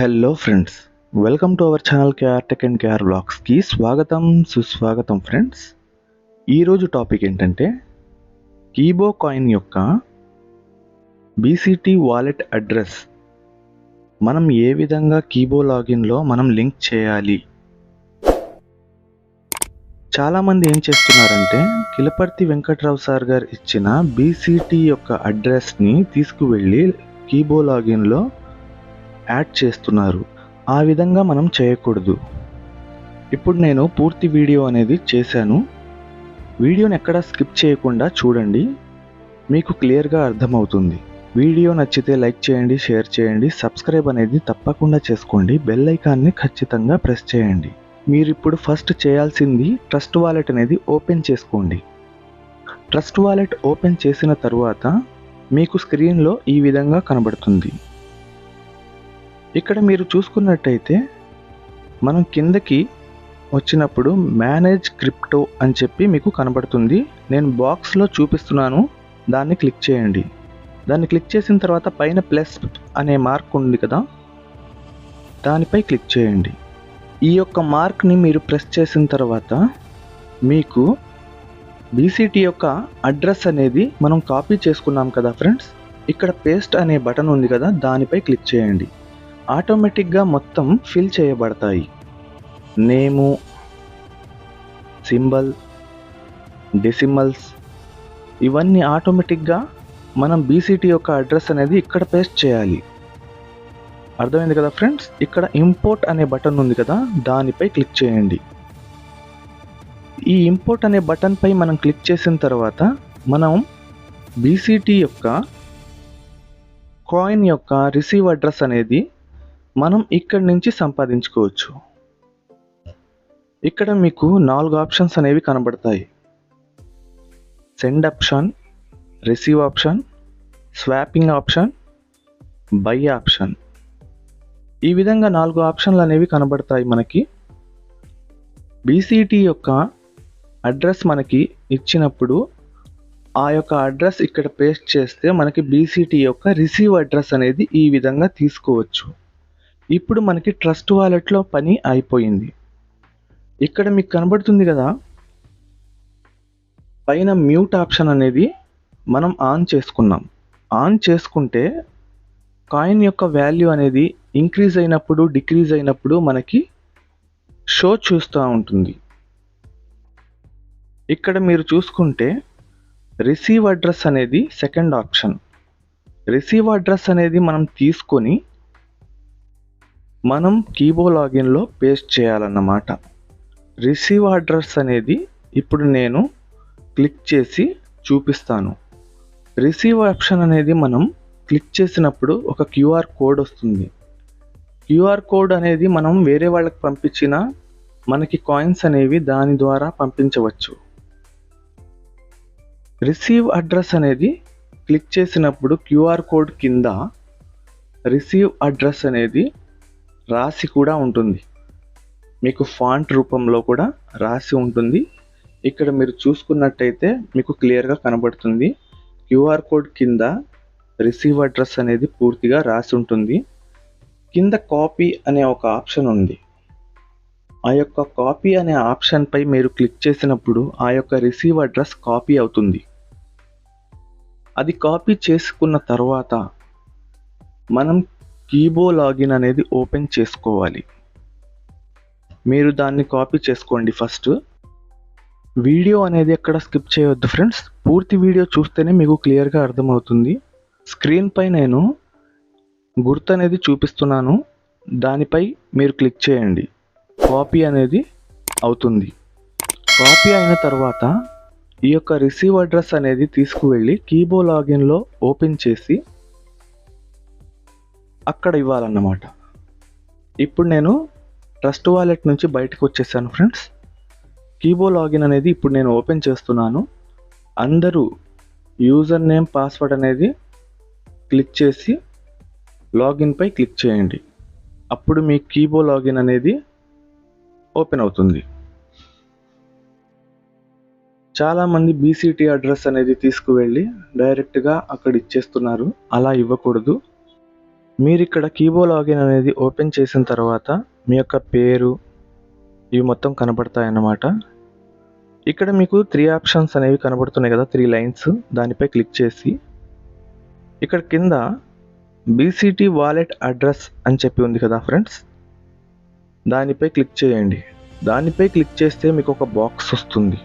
Hello friends welcome to our channel KR tech and KR బ్లాగ్స్కి స్వాగతం సుస్వాగతం friends ఈరోజు topic ఏంటంటే కీబో కాయిన్ యొక్క బీసీటీ వాలెట్ అడ్రస్ మనం ఏ విధంగా కీబో లాగిన్లో మనం లింక్ చేయాలి? చాలామంది ఏం చేస్తున్నారంటే కిలపర్తి వెంకట్రావు సార్ గారు ఇచ్చిన బీసీటీ యొక్క అడ్రస్ని తీసుకువెళ్ళి కీబో లాగిన్లో యాడ్ చేస్తున్నారు. ఆ విధంగా మనం చేయకూడదు. ఇప్పుడు నేను పూర్తి వీడియో అనేది చేశాను. వీడియోని ఎక్కడ స్కిప్ చేయకుండా చూడండి. మీకు క్లియర్గా అర్థమవుతుంది. వీడియో నచ్చితే లైక్ చేయండి షేర్ చేయండి సబ్స్క్రైబ్ అనేది తప్పకుండా చేసుకోండి. బెల్ ఐకాన్ని ఖచ్చితంగా ప్రెస్ చేయండి. మీరు ఇప్పుడు ఫస్ట్ చేయాల్సింది ట్రస్ట్ వాలెట్ అనేది ఓపెన్ చేసుకోండి. ట్రస్ట్ వాలెట్ ఓపెన్ చేసిన తర్వాత మీకు స్క్రీన్లో ఈ విధంగా కనబడుతుంది. ఇక్కడ మీరు చూసుకున్నట్టయితే మనం కిందకి వచ్చినప్పుడు మేనేజ్ క్రిప్టో అని చెప్పి మీకు కనబడుతుంది. నేను బాక్స్లో చూపిస్తున్నాను. దాన్ని క్లిక్ చేయండి. దాన్ని క్లిక్ చేసిన తర్వాత పైన ప్లస్ అనే మార్క్ ఉంది కదా? దానిపై క్లిక్ చేయండి. ఈ యొక్క మార్క్ని మీరు ప్రెస్ చేసిన తర్వాత మీకు బీసీటీ యొక్క అడ్రస్ అనేది మనం కాపీ చేసుకున్నాం కదా ఫ్రెండ్స్ ఇక్కడ పేస్ట్ అనే బటన్ ఉంది కదా దానిపై క్లిక్ చేయండి. ఆటోమేటిక్గా మొత్తం ఫిల్ చేయబడతాయి. నేము సింబల్ డెసిమల్స్ ఇవన్నీ ఆటోమేటిక్గా మనం బీసీటీ యొక్క అడ్రస్ అనేది ఇక్కడ పేస్ట్ చేయాలి. అర్థమైంది కదా ఫ్రెండ్స్? ఇక్కడ ఇంపోర్ట్ అనే బటన్ ఉంది కదా దానిపై క్లిక్ చేయండి. ఈ ఇంపోర్ట్ అనే బటన్పై మనం క్లిక్ చేసిన తర్వాత మనం బీసీటీ యొక్క కాయిన్ యొక్క రిసీవ్ అడ్రస్ అనేది మనం ఇక్కడి నుంచి సంపాదించుకోవచ్చు. ఇక్కడ మీకు నాలుగు ఆప్షన్స్ అనేవి కనబడతాయి. Send option receive option swapping option buy option. ఈ విధంగా నాలుగు ఆప్షన్లు అనేవి కనబడతాయి మనకి. బీసీటీ యొక్క అడ్రస్ మనకి ఇచ్చినప్పుడు ఆ యొక్క అడ్రస్ ఇక్కడ పేస్ట్ చేస్తే మనకి బీసీటీ యొక్క రిసీవ్ అడ్రస్ అనేది ఈ విధంగా తీసుకోవచ్చు. ఇప్పుడు మనకి ట్రస్ట్ వాలెట్లో పని అయిపోయింది. ఇక్కడ మీకు కనబడుతుంది కదా? పైన మ్యూట్ ఆప్షన్ అనేది మనం ఆన్ చేసుకున్నాం. ఆన్ చేసుకుంటే కాయిన్ యొక్క వాల్యూ అనేది ఇంక్రీజ్ అయినప్పుడు డిక్రీజ్ అయినప్పుడు మనకి షో చూస్తూ ఉంటుంది. ఇక్కడ మీరు చూసుకుంటే రిసీవ్ అడ్రస్ అనేది సెకండ్ ఆప్షన్ రిసీవ్ అడ్రస్ అనేది మనం తీసుకొని మనం కీబో లాగిన్లో పేస్ట్ చేయాలన్నమాట. రిసీవ్ అడ్రస్ అనేది ఇప్పుడు నేను క్లిక్ చేసి చూపిస్తాను. రిసీవ్ ఆప్షన్ అనేది మనం క్లిక్ చేసినప్పుడు ఒక క్యూఆర్ కోడ్ వస్తుంది. క్యూఆర్ కోడ్ అనేది మనం వేరే వాళ్ళకి పంపించిన మనకి కాయిన్స్ అనేవి దాని ద్వారా పంపించవచ్చు. రిసీవ్ అడ్రస్ అనేది క్లిక్ చేసినప్పుడు క్యూఆర్ కోడ్ కింద రిసీవ్ అడ్రస్ అనేది రాసి కూడా ఉంటుంది. మీకు ఫాంట్ రూపంలో కూడా రాసి ఉంటుంది. ఇక్కడ మీరు చూసుకున్నట్టయితే మీకు క్లియర్గా కనబడుతుంది. క్యూఆర్ కోడ్ కింద రిసీవ్ అడ్రస్ అనేది పూర్తిగా రాసి ఉంటుంది. కింద కాపీ అనే ఒక ఆప్షన్ ఉంది. ఆ యొక్క కాపీ అనే ఆప్షన్పై మీరు క్లిక్ చేసినప్పుడు ఆ యొక్క రిసీవ్ అడ్రస్ కాపీ అవుతుంది. అది కాపీ చేసుకున్న తర్వాత మనం కీబో లాగిన్ అనేది ఓపెన్ చేసుకోవాలి. మీరు దాన్ని కాపీ చేసుకోండి ఫస్ట్. వీడియో అనేది ఎక్కడ స్కిప్ చేయవద్దు ఫ్రెండ్స్. పూర్తి వీడియో చూస్తేనే మీకు క్లియర్గా అర్థమవుతుంది. స్క్రీన్పై నేను గుర్తు అనేది చూపిస్తున్నాను. దానిపై మీరు క్లిక్ చేయండి. కాపీ అనేది అవుతుంది. కాపీ అయిన తర్వాత ఈ యొక్క రిసీవ్ అడ్రస్ అనేది తీసుకువెళ్ళి కీబో లాగిన్లో ఓపెన్ చేసి అక్కడ ఇవ్వాలన్నమాట. ఇప్పుడు నేను ట్రస్ట్ వాలెట్ నుంచి బయటకు వచ్చేసాను ఫ్రెండ్స్. కీబో లాగిన్ అనేది ఇప్పుడు నేను ఓపెన్ చేస్తున్నాను. అందరూ యూజర్ నేమ్ పాస్వర్డ్ అనేది క్లిక్ చేసి లాగిన్పై క్లిక్ చేయండి. అప్పుడు మీ కీబో లాగిన్ అనేది ఓపెన్ అవుతుంది. చాలామంది బీసీటీ అడ్రస్ అనేది తీసుకువెళ్ళి డైరెక్ట్గా అక్కడ ఇచ్చేస్తున్నారు. అలా ఇవ్వకూడదు. మీరు ఇక్కడ కీబో లాగిన్ అనేది ఓపెన్ చేసిన తర్వాత మీ యొక్క పేరు ఇవి మొత్తం కనబడతాయన్నమాట. ఇక్కడ మీకు త్రీ ఆప్షన్స్ అనేవి కనబడుతున్నాయి కదా త్రీ లైన్స్ దానిపై క్లిక్ చేసి. ఇక్కడ కింద బీసీటీ వాలెట్ అడ్రస్ అని చెప్పి ఉంది కదా ఫ్రెండ్స్ దానిపై క్లిక్ చేయండి. దానిపై క్లిక్ చేస్తే మీకు ఒక బాక్స్ వస్తుంది.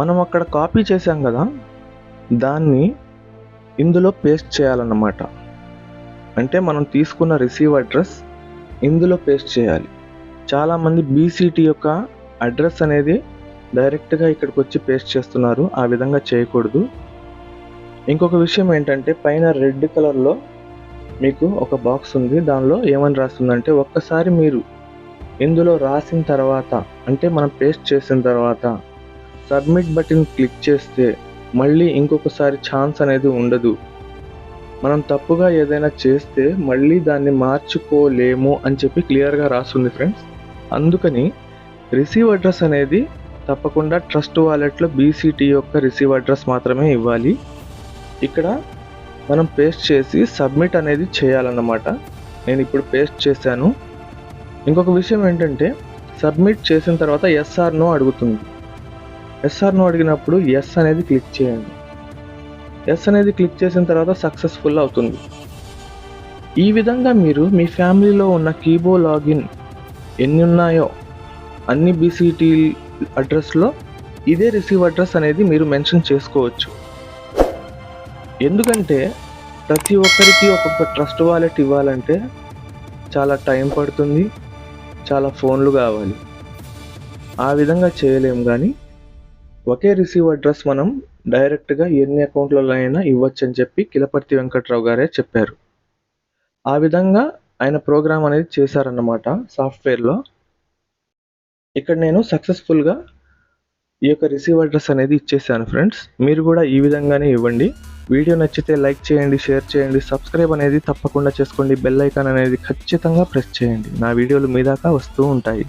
మనం అక్కడ కాపీ చేసాం కదా దాన్ని ఇందులో పేస్ట్ చేయాలన్నమాట. అంటే మనం తీసుకున్న రిసీవ్ అడ్రస్ ఇందులో పేస్ట్ చేయాలి. చాలామంది బీసీటీ యొక్క అడ్రస్ అనేది డైరెక్ట్గా ఇక్కడికి వచ్చి పేస్ట్ చేస్తున్నారు. ఆ విధంగా చేయకూడదు. ఇంకొక విషయం ఏంటంటే పైన రెడ్ కలర్లో మీకు ఒక బాక్స్ ఉంది. దానిలో ఏమని రాస్తుందంటే ఒక్కసారి మీరు ఇందులో రాసిన తర్వాత అంటే మనం పేస్ట్ చేసిన తర్వాత సబ్మిట్ బటన్ క్లిక్ చేస్తే మళ్ళీ ఇంకొకసారి ఛాన్స్ అనేది ఉండదు. మనం తప్పుగా ఏదైనా చేస్తే మళ్ళీ దాన్ని మార్చుకోలేము అని చెప్పి క్లియర్గా రాస్తుంది ఫ్రెండ్స్ అందుకని రిసీవ్ అడ్రస్ అనేది తప్పకుండా ట్రస్ట్ వాలెట్లో బీసీటీ యొక్క రిసీవ్ అడ్రస్ మాత్రమే ఇవ్వాలి. ఇక్కడ మనం పేస్ట్ చేసి సబ్మిట్ అనేది చేయాలన్నమాట. నేను ఇప్పుడు పేస్ట్ చేశాను. ఇంకొక విషయం ఏంటంటే సబ్మిట్ చేసిన తర్వాత ఎస్ఆర్నో అడుగుతుంది. ఎస్ఆర్నో అడిగినప్పుడు ఎస్ అనేది క్లిక్ చేయండి. ఎస్ అనేది క్లిక్ చేసిన తర్వాత సక్సెస్ఫుల్ అవుతుంది. ఈ విధంగా మీరు మీ ఫ్యామిలీలో ఉన్న కీబో లాగిన్ ఎన్ని ఉన్నాయో అన్ని బీసీటీ అడ్రస్లో ఇదే రిసీవ్ అడ్రస్ అనేది మీరు మెన్షన్ చేసుకోవచ్చు. ఎందుకంటే ప్రతి ఒక్కరికి ఒక్కొక్క ట్రస్ట్ వాలెట్ ఇవ్వాలంటే చాలా టైం పడుతుంది చాలా ఫోన్లు కావాలి. ఆ విధంగా చేయలేము కానీ ఒకే రిసీవ్ అడ్రస్ మనం డైరెక్ట్గా ఎన్ని అకౌంట్లలో అయినా ఇవ్వచ్చు అని చెప్పి కిలపర్తి వెంకట్రావు గారే చెప్పారు. ఆ విధంగా ఆయన ప్రోగ్రామ్ అనేది చేశారన్నమాట సాఫ్ట్వేర్లో ఇక్కడ నేను సక్సెస్ఫుల్గా ఈ యొక్క రిసీవ్ అడ్రస్ అనేది ఇచ్చేసాను ఫ్రెండ్స్ మీరు కూడా ఈ విధంగానే ఇవ్వండి. వీడియో నచ్చితే లైక్ చేయండి షేర్ చేయండి సబ్స్క్రైబ్ అనేది తప్పకుండా చేసుకోండి. బెల్ ఐకాన్ అనేది ఖచ్చితంగా ప్రెస్ చేయండి. నా వీడియోలు మీ దాకా వస్తూ ఉంటాయి.